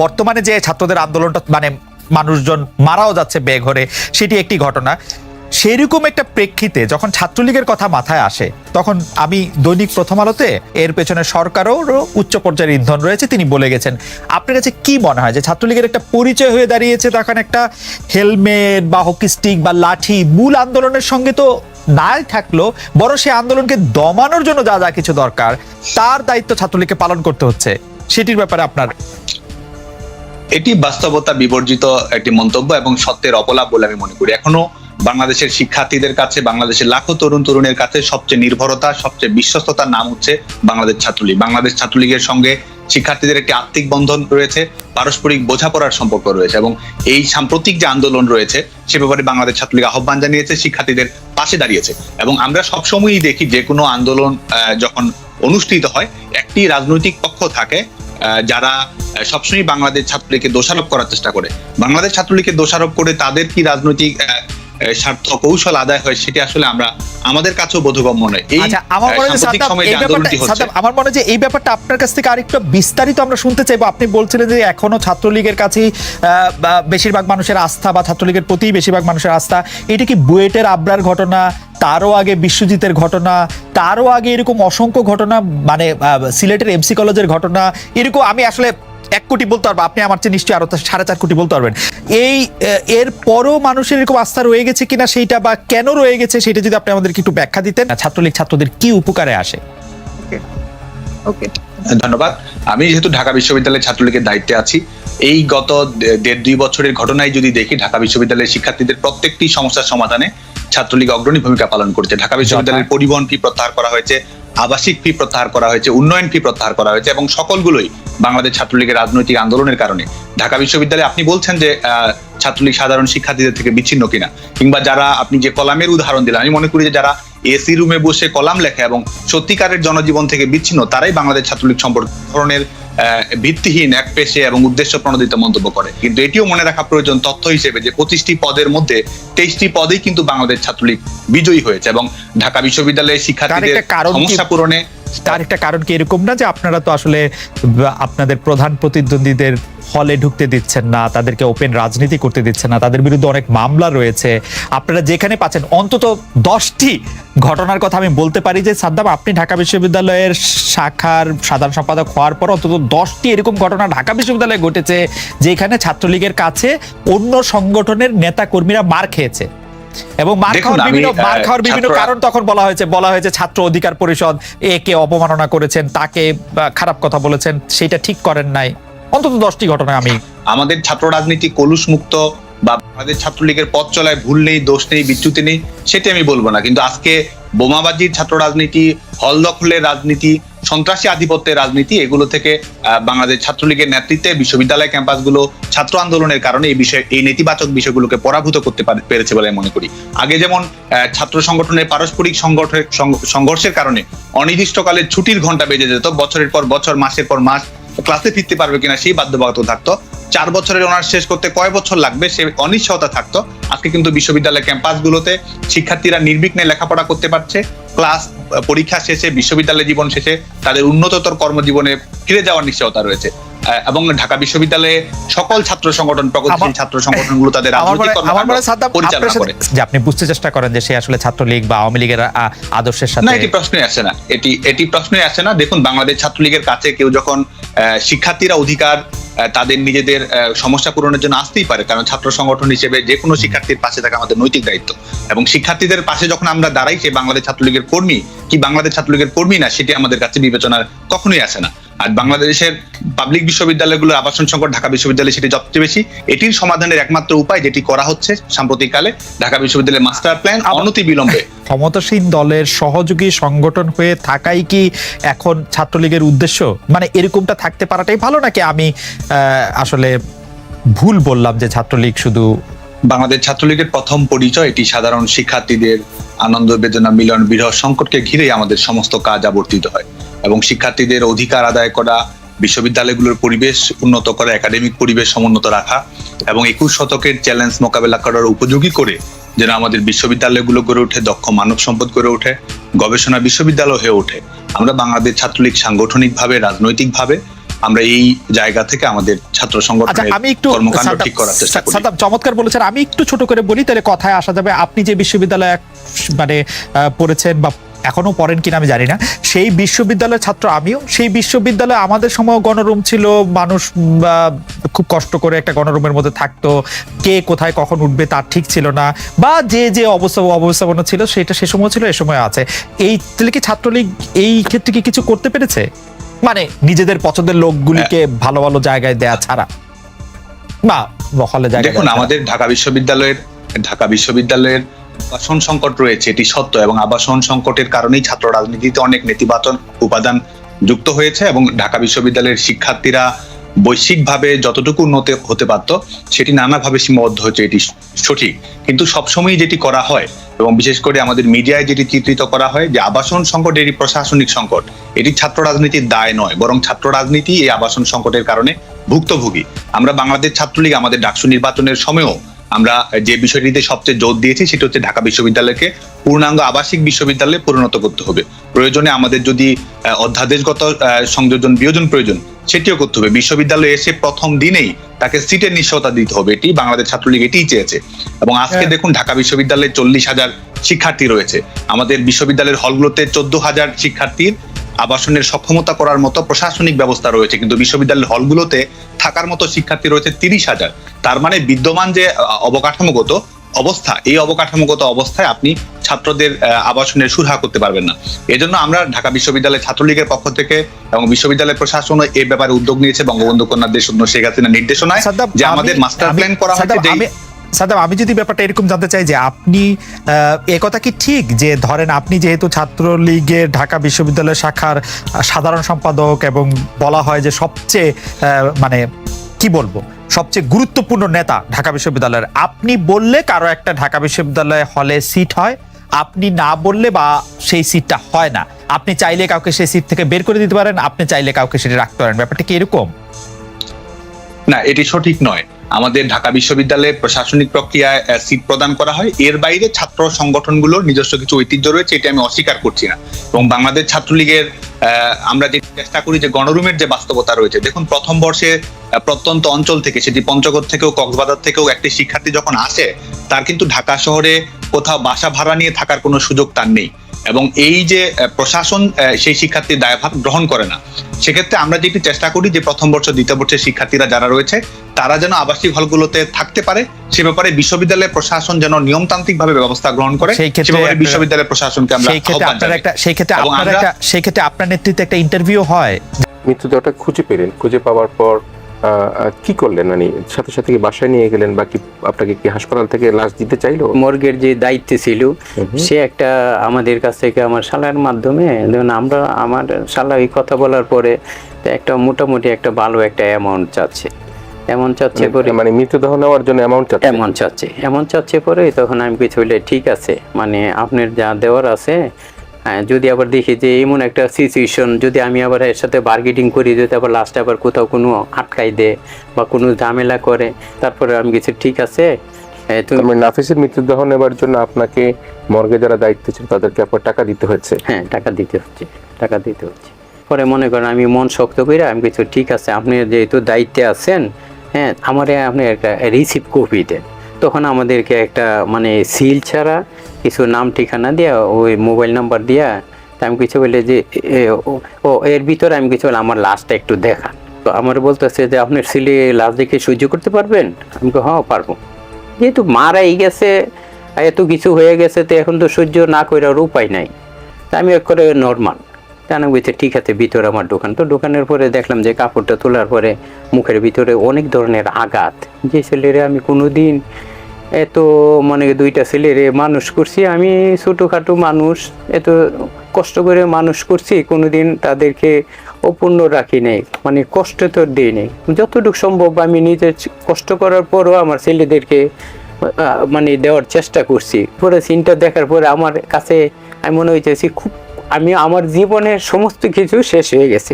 বর্তমানে যে ছাত্রদের আন্দোলনটা মানে মানুষজন মারাও যাচ্ছে বেঘরে, সেটি একটি ঘটনা। সেরকম একটা প্রেক্ষিতে যখন ছাত্রলীগের কথা মাথায় আসে, তখন আমি দৈনিক প্রথম আলোতে এর পেছনে সরকারও উচ্চ পর্যায়ের ইন্ধন রয়েছে, তিনি বলে গেছেন। আপনার কাছে কি মনে হয় যে ছাত্রলীগের একটা পরিচয় হয়ে দাঁড়িয়েছে তখন একটা হেলমেট বা হকি স্টিক বা লাঠি মূল আন্দোলনের সঙ্গে তো নাই থাকল বড় সে আন্দোলনকে দমানোর জন্য যা যা কিছু দরকার, তার দায়িত্ব ছাত্রলীগকে পালন করতে হচ্ছে, সেটির ব্যাপারে আপনার এটি বাস্তবতা বিবর্জিত একটি মন্তব্য এবং সত্যের অপলাপ বলে আমি মনে করি। এখনও বাংলাদেশের শিক্ষার্থীদের কাছে, বাংলাদেশের লাখো তরুণ তরুণের কাছে সবচেয়ে নির্ভরতা, সবচেয়ে বিশ্বস্ততার নাম হচ্ছে বাংলাদেশ ছাত্রলীগ। বাংলাদেশ ছাত্রলীগের সঙ্গে শিক্ষার্থীদের একটি আর্থিক বন্ধন রয়েছে, পারস্পরিক বোঝাপড়ার সম্পর্ক রয়েছে এবং এই সাম্প্রতিক যে আন্দোলন রয়েছে, সে ব্যাপারে বাংলাদেশ ছাত্রলীগ আহ্বান জানিয়েছে, শিক্ষার্থীদের পাশে দাঁড়িয়েছে এবং আমরা সবসময়ই দেখি যে কোনো আন্দোলন যখন অনুষ্ঠিত হয়, একটি রাজনৈতিক পক্ষ থাকে যারা সবসময় বাংলাদেশ ছাত্রলীগকে দোষারোপ করার চেষ্টা করে। বাংলাদেশ ছাত্রলীগকে দোষারোপ করে তাদের কি রাজনৈতিক স্বার্থ কৌশল আদায় হয় সেটি আসলে আমরা আমাদের কাছেও বোধগম্য নয়। এই আচ্ছা আমার মনে হয় যে এই ব্যাপারটা আন্দোলনটি হচ্ছে সাদ্দাম, আমার মনে হয় যে এই ব্যাপারটা আপনার কাছ থেকে আরেকটু বিস্তারিত আমরা শুনতে চাইব। আপনি বলছিলেন যে এখনও ছাত্রলীগের কাছেই বেশিরভাগ মানুষের আস্থা বা ছাত্রলীগের প্রতি বেশিরভাগ মানুষের আস্থা এটা কি বুয়েটের আবরার ঘটনা তারও আগে বিশ্বজিতের ঘটনা তারও আগে এরকম অসংখ্য ঘটনা মানে সিলেটের এমসি কলেজের ঘটনা এরকম আমি আসলে এক কোটি বলতে পারব আপনি আমার চেয়ে নিশ্চয়ই আরও সাড়ে চার কোটি বলতে পারবেন। এই এর পরও মানুষের এরকম আস্থা রয়ে গেছে কিনা সেইটা বা কেন রয়ে গেছে সেটা যদি আপনি আমাদেরকে একটু ব্যাখ্যা দিতেন। ছাত্রলীগ ছাত্রদের কি উপকারে আসে? ওকে ধন্যবাদ। আমি যেহেতু ঢাকা বিশ্ববিদ্যালয়ের ছাত্রলীগের দায়িত্বে আছি এই গত দেড় দুই বছরের ঘটনায় যদি দেখি ঢাকা বিশ্ববিদ্যালয়ের শিক্ষার্থীদের প্রত্যেকটি সমস্যার সমাধানে ছাত্রলীগ অগ্রণী ভূমিকা পালন করেছে। ঢাকা বিশ্ববিদ্যালয়ের পরিবহন ফি প্রত্যাহার করা হয়েছে আবাসিক ফি প্রত্যাহার করা হয়েছে, উন্নয়ন ফি প্রত্যাহার করা হয়েছে এবং সকলগুলোই বাংলাদেশ ছাত্রলীগের রাজনৈতিক আন্দোলনের কারণে। ঢাকা বিশ্ববিদ্যালয়ে আপনি বলছেন যে ছাত্রলীগ সাধারণ শিক্ষার্থীদের থেকে বিচ্ছিন্ন কিনা, কিংবা যারা আপনি যে কলামের উদাহরণ দিলেন, আমি মনে করি যে যারা এসি রুমে বসে কলাম লেখা এবং সত্যিকারের জনজীবন থেকে বিচ্ছিন্ন, তারাই বাংলাদেশ ছাত্রলীগ সম্পর্কে ধরনের ভিত্তিহীন এক পেশে এবং উদ্দেশ্য প্রণোদিত মন্তব্য করে কিন্তু এটিও মনে রাখা প্রয়োজন তথ্য হিসেবে যে পঁচিশটি পদের মধ্যে তেইশটি পদেই কিন্তু বাংলাদেশ ছাত্রলীগ বিজয়ী হয়েছে এবং ঢাকা বিশ্ববিদ্যালয়ের শিক্ষার্থীদের? সমস্যা পূরণে তার একটা কারণ কি এরকম না যে আপনারা তো আসলে আপনাদের প্রধান প্রতিদ্বন্দ্বীদের হলে ঢুকতে দিচ্ছেন না, তাদেরকে ওপেন রাজনীতি করতে দিচ্ছেন না, তাদের বিরুদ্ধে অনেক মামলা রয়েছে। আপনারা যেখানে পাচ্ছেন, অন্তত দশটি ঘটনার কথা আমি বলতে পারি যে, সাদ্দাম, আপনি ঢাকা বিশ্ববিদ্যালয়ের শাখার সাধারণ সম্পাদক হওয়ার পর অন্তত দশটি এরকম ঘটনা ঢাকা বিশ্ববিদ্যালয়ে ঘটেছে, যেখানে ছাত্রলীগের কাছে অন্য সংগঠনের নেতা কর্মীরা মার খেয়েছে। এবং মার খাওয়ার বিভিন্ন মার খাওয়ার বিভিন্ন কারণ তখন বলা হয়েছে। বলা হয়েছে ছাত্র অধিকার পরিষদ একে অপমাননা করেছেন তাকে খারাপ কথা বলেছেন সেটা ঠিক করেন নাই। অন্তত দশটি ঘটনা আমি আমাদের ছাত্র রাজনীতি কলুষ মুক্ত বা আমাদের ছাত্রলীগের পথ চলায় ভুল নেই দোষ নেই বিচ্যুতি নেই সেটি আমি বলব না। কিন্তু আজকে বোমাবাজির ছাত্র রাজনীতি হল দখলের রাজনীতি সন্ত্রাসী আধিপত্যের রাজনীতি, এগুলো থেকে বাংলাদেশ ছাত্রলীগের নেতৃত্বে বিশ্ববিদ্যালয় ক্যাম্পাসগুলো ছাত্র আন্দোলনের কারণে এই বিষয়, এই নেতিবাচক বিষয়গুলোকে পরাভূত করতে পেরেছে বলে মনে করি। আগে যেমন ছাত্র সংগঠনের পারস্পরিক সংঘর্ষের কারণে অনির্দিষ্টকালের ছুটির ঘণ্টা বেজে যেত, বছরের পর বছর, মাসের পর মাস, ক্লাসে ফিরতে পারবে কিনা সেই বাধ্যবাধকতা থাকতো। চার বছরের অনার্স শেষ করতে কয় বছর লাগবে সে অনিশ্চয়তা থাকতো। আজকে কিন্তু বিশ্ববিদ্যালয় ক্যাম্পাসগুলোতে শিক্ষার্থীরা নির্বিঘ্নে লেখাপড়া করতে পারছে, ক্লাস পরীক্ষা শেষে বিশ্ববিদ্যালয় জীবন শেষে তাদের উন্নততর কর্মজীবনে ফিরে যাওয়ার নিশ্চয়তা রয়েছে। এবং ঢাকা বিশ্ববিদ্যালয়ে সকল ছাত্র সংগঠন প্রগতিশীল ছাত্র সংগঠনগুলো তাদের মনে- মনে পরিচালনা করে। যে আপনি বুঝতে চেষ্টা করেন যে সে আসলে ছাত্রলীগ বা আওয়ামী লীগের আদর্শের না সাথে এটি প্রশ্নই আসে না। এটি এটি প্রশ্নই আসে না। দেখুন বাংলাদেশ ছাত্রলীগের কাছে কেউ যখন আহ, শিক্ষার্থীরা অধিকার তাদের নিজেদের সমস্যা পূরণের জন্য আসতেই পারে। কারণ ছাত্র সংগঠন হিসেবে যে কোনো শিক্ষার্থীর পাশে থাকা আমাদের নৈতিক দায়িত্ব। এবং শিক্ষার্থীদের পাশে যখন আমরা দাঁড়াই, সে বাংলাদেশ ছাত্রলীগের কর্মী, কি বাংলাদেশ ছাত্রলীগের কর্মী না, সেটি আমাদের কাছে বিবেচনার কখনোই আসে না। আর বাংলাদেশের পাবলিক বিশ্ববিদ্যালয়গুলোর আবাসন সংকট ঢাকা বিশ্ববিদ্যালয়ে সেটি সবচেয়ে বেশি। এটির সমাধানের একমাত্র উপায় যেটি করা হচ্ছে সাম্প্রতিককালে ঢাকা বিশ্ববিদ্যালয়ের মাস্টার প্ল্যান অনতি বিলম্বে। ক্ষমতাসীন দলের সহযোগী সংগঠন হয়ে থাকাই কি এখন ছাত্রলীগের উদ্দেশ্য? মানে এরকমটা থাকতে পারাটাই ভালো নাকি আমি আসলে ভুল বললাম যে ছাত্রলীগ শুধু বাংলাদেশ ছাত্রলীগের প্রথম পরিচয় এটি সাধারণ শিক্ষার্থীদের আনন্দ বেদনা মিলন বিরহ সংকটকে ঘিরেই আমাদের সমস্ত কাজ আবর্তিত হয়। এবং শিক্ষার্থীদের অধিকার আদায় করা বিশ্ববিদ্যালয়গুলোর পরিবেশ উন্নত করা একাডেমিক পরিবেশ সমুন্নত রাখা এবং একুশ শতকের চ্যালেঞ্জ মোকাবেলা করার উপযোগী করে যেন আমাদের বিশ্ববিদ্যালয়গুলো গড়ে ওঠে দক্ষ মানব সম্পদ গড়ে ওঠে গবেষণা বিশ্ববিদ্যালয় হয়ে ওঠে। আমরা বাংলাদেশ ছাত্রলীগ সাংগঠনিকভাবে রাজনৈতিকভাবে আমরা এই জায়গা থেকে আমাদের ছাত্র আচ্ছা সংগঠনের আমি একটু কর্মকাণ্ড ঠিক করার চেষ্টা করি। চমৎকার বলেছেন। আমি একটু ছোট করে বলি তাহলে কথায় আসা যাবে আপনি যে বিশ্ববিদ্যালয়ে মানে পড়েছেন বা এখনও পড়েন কিনা আমি জানি না। সেই বিশ্ববিদ্যালয়ের ছাত্র আমিও সেই বিশ্ববিদ্যালয়ে আমাদের সময় গণরুম ছিল মানুষ খুব কষ্ট করে একটা গণরুমের মধ্যে থাকতো কে কোথায় কখন উঠবে তার ঠিক ছিল না বা যে যে অবস্থা অবস্থাপনা ছিল সেটা সে সময় ছিল এ সময় আছে। এই তাহলে কি ছাত্রলীগ এই ক্ষেত্রে কি কিছু করতে পেরেছে? মানে নিজেদের পছন্দের লোকগুলিকে ভালো ভালো জায়গায় দেয়া ছাড়া? বা হলে জায়গা দেখুন আমাদের ঢাকা বিশ্ববিদ্যালয়ের ঢাকা বিশ্ববিদ্যালয়ের আবাসন সংকট রয়েছে, এটি সত্য এবং আবাসন সংকটের কারণেই ছাত্র রাজনীতিতে অনেক নেতিবাচক উপাদান যুক্ত হয়েছে এবং ঢাকা বিশ্ববিদ্যালয়ের শিক্ষার্থীরা বৈশ্বিকভাবে যতটুকু উন্নত হতে পারত, সেটি নানাভাবে সীমাবদ্ধ হয়েছে, এটি সঠিক। কিন্তু সবসময় যেটি করা হয় এবং বিশেষ করে আমাদের মিডিয়ায় যেটি চিত্রিত করা হয় যে আবাসন সংকট এটি প্রশাসনিক সংকট। এটি ছাত্র রাজনীতির দায় নয়, বরং ছাত্র রাজনীতি এই আবাসন সংকটের কারণে ভুক্তভোগী। আমরা বাংলাদেশ ছাত্রলীগ আমাদের ডাকসু নির্বাচনের সময়ও আমরা যে বিষয়টিতে সবচেয়ে জোর দিয়েছি সেটা হচ্ছে ঢাকা বিশ্ববিদ্যালয়কে পূর্ণাঙ্গ আবাসিক বিশ্ববিদ্যালয়ে পরিণত করতে হবে। প্রয়োজনে আমাদের যদি অধ্যাদেশগত সংযোজন বিয়োজন প্রয়োজন সেটিও করতে হবে। বিশ্ববিদ্যালয়ে এসে প্রথম দিনেই তাকে সিটের নিশ্চয়তা দিতে হবে। এটি বাংলাদেশ ছাত্রলীগ এটিই চেয়েছে। এবং আজকে হ্যাঁ। দেখুন ঢাকা বিশ্ববিদ্যালয়ে চল্লিশ হাজার শিক্ষার্থী রয়েছে। আমাদের বিশ্ববিদ্যালয়ের হলগুলোতে চোদ্দ হাজার শিক্ষার্থীর আবাসনের সক্ষমতা করার মতো প্রশাসনিক ব্যবস্থা রয়েছে কিন্তু বিশ্ববিদ্যালয়ের হলগুলোতে থাকার মতো শিক্ষার্থী রয়েছে তিরিশ হাজার। তার মানে বিদ্যমান যে অবকাঠামোগত অবস্থা এই অবকাঠামোগত অবস্থায় আপনি ছাত্রদের আবাসনের সুরাহা করতে পারবেন না। এজন্য আমরা ঢাকা বিশ্ববিদ্যালয় ছাত্রলীগের পক্ষ থেকে এবং বিশ্ববিদ্যালয় প্রশাসনও এ ব্যাপারে উদ্যোগ নিয়েছে বঙ্গবন্ধু কন্যা দেশ শেখ হাসিনার নির্দেশনায় যে আমাদের মাস্টার প্ল্যান করা হয়েছে সাদ্দাম, যে আমি- যদি ব্যাপারটা এরকম জানতে চাই যে আপনি আহ, এ কথা কি ঠিক? যে ধরেন আপনি যেহেতু ছাত্রলীগের ঢাকা বিশ্ববিদ্যালয় শাখার সাধারণ সম্পাদক এবং বলা হয় যে সবচেয়ে মানে কি বলব সবচেয়ে গুরুত্বপূর্ণ নেতা ঢাকা বিশ্ববিদ্যালয়ের আপনি বললে কারও একটা ঢাকা বিশ্ববিদ্যালয় হলে সিট হয় আপনি না বললে বা সেই সিটটা হয় না। আপনি চাইলে কাউকে সেই সিট থেকে বের করে দিতে পারেন আপনি চাইলে কাউকে সেটা রাখতে পারেন। ব্যাপারটা কি এরকম? না এটি সঠিক নয়। আমাদের ঢাকা বিশ্ববিদ্যালয়ে প্রশাসনিক প্রক্রিয়ায় সিট প্রদান করা হয়। এর বাইরে ছাত্র সংগঠনগুলোর নিজস্ব কিছু ঐতিহ্য রয়েছে, এটি আমি অস্বীকার করছি না। এবং বাংলাদেশ ছাত্রলীগের আমরা যে চেষ্টা করি যে গণরুমের যে বাস্তবতা রয়েছে, দেখুন প্রথম বর্ষে প্রত্যন্ত অঞ্চল থেকে, সেটি পঞ্চগড় থেকেও, কক্সবাজার থেকেও একটি শিক্ষার্থী যখন আসে, তার কিন্তু ঢাকা শহরে কোথাও বাসা ভাড়া নিয়ে থাকার কোনো সুযোগ তার নেই। এবং এই যে প্রশাসন সেই শিক্ষার্থীর দায়ভার গ্রহণ করে না সেক্ষেত্রে আমরা যেটি চেষ্টা করি যে প্রথম বর্ষ দ্বিতীয় বর্ষের শিক্ষার্থীরা যারা রয়েছে তারা যেন আবাসিক হলগুলোতে থাকতে পারে। সে ব্যাপারে বিশ্ববিদ্যালয়ের প্রশাসন যেন নিয়মতান্ত্রিক ভাবে ব্যবস্থা গ্রহণ করে সেই ক্ষেত্রে বিশ্ববিদ্যালয়ের প্রশাসনকে আমরা সেই ক্ষেত্রে আপনার একটা সেই ক্ষেত্রে আপনার একটা সেই ক্ষেত্রে আপনার নেতৃত্বে একটা ইন্টারভিউ হয়। মৃতদেহটা খুঁজে পেলেন। খুঁজে পাওয়ার পর কি করলেন? মানে সাথে সাথে কি বাসায় নিয়ে গেলেন বা কি আপনাকে কি হাসপাতাল থেকে লাশ দিতে চাইলো? মর্গের যে দায়িত্বে ছিল সে একটা আমাদের কাছ থেকে আমার শালার মাধ্যমে ধরুন আমরা আমার শালা এই কথা বলার পরে একটা মোটামুটি একটা ভালো একটা অ্যামাউন্ট চাচ্ছে। এমন চাচ্ছে পরে মানে মৃতদেহ নেওয়ার জন্য অ্যামাউন্ট চাচ্ছে? এমন চাচ্ছে। এমন চাচ্ছে পরে তখন আমি কিছু ঠিক আছে মানে আপনার যা দেওয়ার আছে যদি আবার দেখি যে এমন একটা সিচুয়েশন যদি আমি আবার এর সাথে বার্গেটিং করি যদি আবার লাস্টে আবার কোথাও কোনো আটকাই দেয় বা কোনো ঝামেলা করে তারপরে আমি কিছু ঠিক আছে তুমি মানে নাফিসের মৃতদেহ নেবার জন্য আপনাকে মর্গে যারা দায়িত্ব ছিল তাদেরকে আপনার টাকা দিতে হয়েছে হ্যাঁ টাকা দিতে হচ্ছে টাকা দিতে হচ্ছে। পরে মনে করেন আমি মন শক্ত করে আমি কিছু ঠিক আছে আপনি যেহেতু দায়িত্বে আছেন হ্যাঁ আমারে আপনি একটা রিসিভ কপি দেন। তখন আমাদেরকে একটা মানে সিল ছাড়া কিছু নাম ঠিকানা দিয়া ওই মোবাইল নাম্বার দিয়া আমি কিছু বলে যে ও- এর ভিতরে আমি কিছু বলে আমার লাস্টটা একটু দেখান। তো আমার বলতেছে যে আপনার সিলে লাস্ট দেখে সহ্য করতে পারবেন? আমি হ্যাঁ পারব। যেহেতু মারাই গেছে, এত কিছু হয়ে গেছে, তো এখন তো সহ্য না করার উপায় নাই। তা আমি এক করে নর্মাল তা আমি ঠিক আছে, ভিতরে আমার দোকান। তো দোকানের পরে দেখলাম যে কাপড়টা তোলার পরে মুখের ভিতরে অনেক ধরনের আঘাত। যে ছেলেরে আমি কোনো দিন এত মানে দুইটা ছেলেরে মানুষ করছি, আমি ছোটোখাটো মানুষ, এত কষ্ট করে মানুষ করছি, কোনোদিন তাদেরকে অপূর্ণ রাখি নেই মানে কষ্ট তো দিই নেই। যতটুকু সম্ভব আমি নিজে কষ্ট করার পরও আমার ছেলেদেরকে মানে দেওয়ার চেষ্টা করছি। পরে সিনটা দেখার পরে আমার কাছে আমি মনে হয়েছে খুব আমি আমার জীবনের সমস্ত কিছু শেষ হয়ে গেছে।